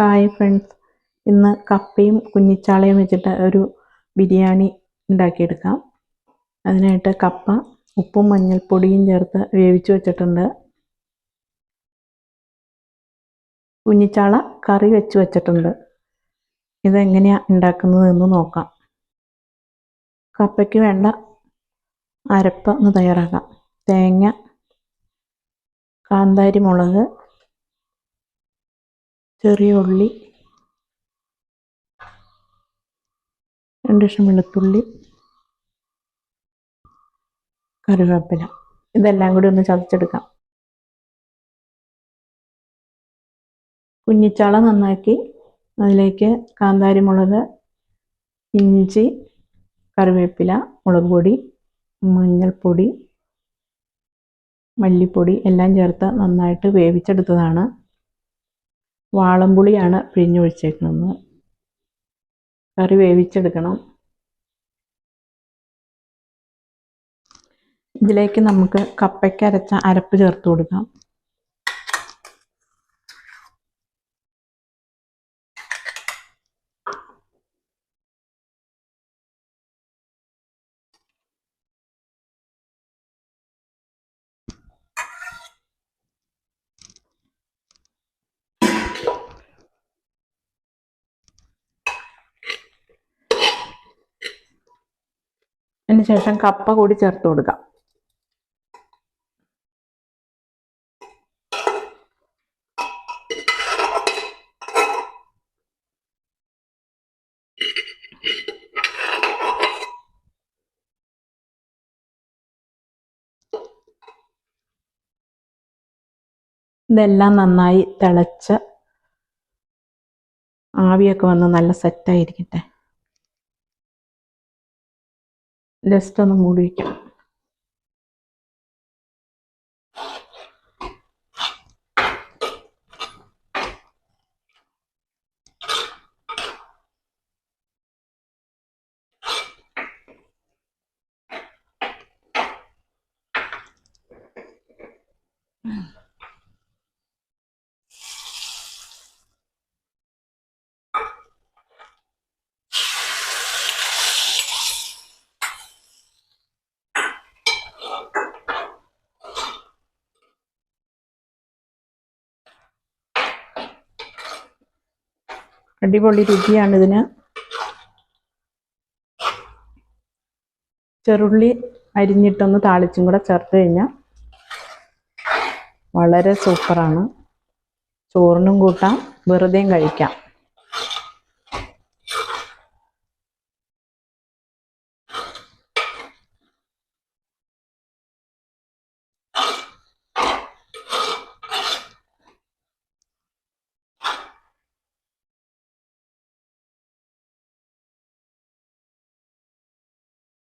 Hi friends. ഇന്ന് കപ്പയും കുഞ്ഞിച്ചാളയും വെച്ചിട്ട് ഒരു ബിരിയാണി ഉണ്ടാക്കിയെടുക്കാം. അതിനായിട്ട് കപ്പ ഉപ്പും മഞ്ഞൾപ്പൊടിയും ചേർത്ത് വേവിച്ച് വെച്ചിട്ടുണ്ട്. കുഞ്ഞിച്ചാള കറി വെച്ച് വെച്ചിട്ടുണ്ട്. ഇതെങ്ങനെയാണ് ഉണ്ടാക്കുന്നതെന്ന് നോക്കാം. കപ്പയ്ക്ക് വേണ്ട അരപ്പ് ഒന്ന് തയ്യാറാക്കാം. തേങ്ങ കാന്താരി മുളക് ചെറിയ ഉള്ളി രണ്ട് ലക്ഷം വെളുത്തുള്ളി കറിവേപ്പില. ഇതെല്ലാം കൂടി ഒന്ന് ചതച്ചെടുക്കാം. കുഞ്ഞിച്ചാള നന്നാക്കി അതിലേക്ക് കാന്താരി മുളക് ഇഞ്ചി കറിവേപ്പില മുളക് പൊടി മഞ്ഞൾപ്പൊടി മല്ലിപ്പൊടി എല്ലാം ചേർത്ത് നന്നായിട്ട് വേവിച്ചെടുത്തതാണ്. വാളംപുളിയാണ് പിഴിഞ്ഞൊഴിച്ചേക്കുന്നത്. കറി വേവിച്ചെടുക്കണം. ഇതിലേക്ക് നമുക്ക് കപ്പയ്ക്ക് അരച്ച അരപ്പ് ചേർത്ത് കൊടുക്കാം. അതിന് ശേഷം കപ്പ കൂടി ചേർത്ത് കൊടുക്കാം. ഇതെല്ലാം നന്നായി തിളച്ച് ആവിയൊക്കെ വന്ന് നല്ല സെറ്റായിരിക്കട്ടെ ജസ്റ്റ് ഒന്ന് മൂടി വയ്ക്കാം അടിപൊളി രുചിയാണ് ഇതിന് ചെറുള്ളി അരിഞ്ഞിട്ടൊന്ന് താളിച്ചും കൂടെ ചേർത്ത് കഴിഞ്ഞാൽ വളരെ സൂപ്പറാണ്. ചോറിനും കൂട്ടാം വെറുതെയും കഴിക്കാം.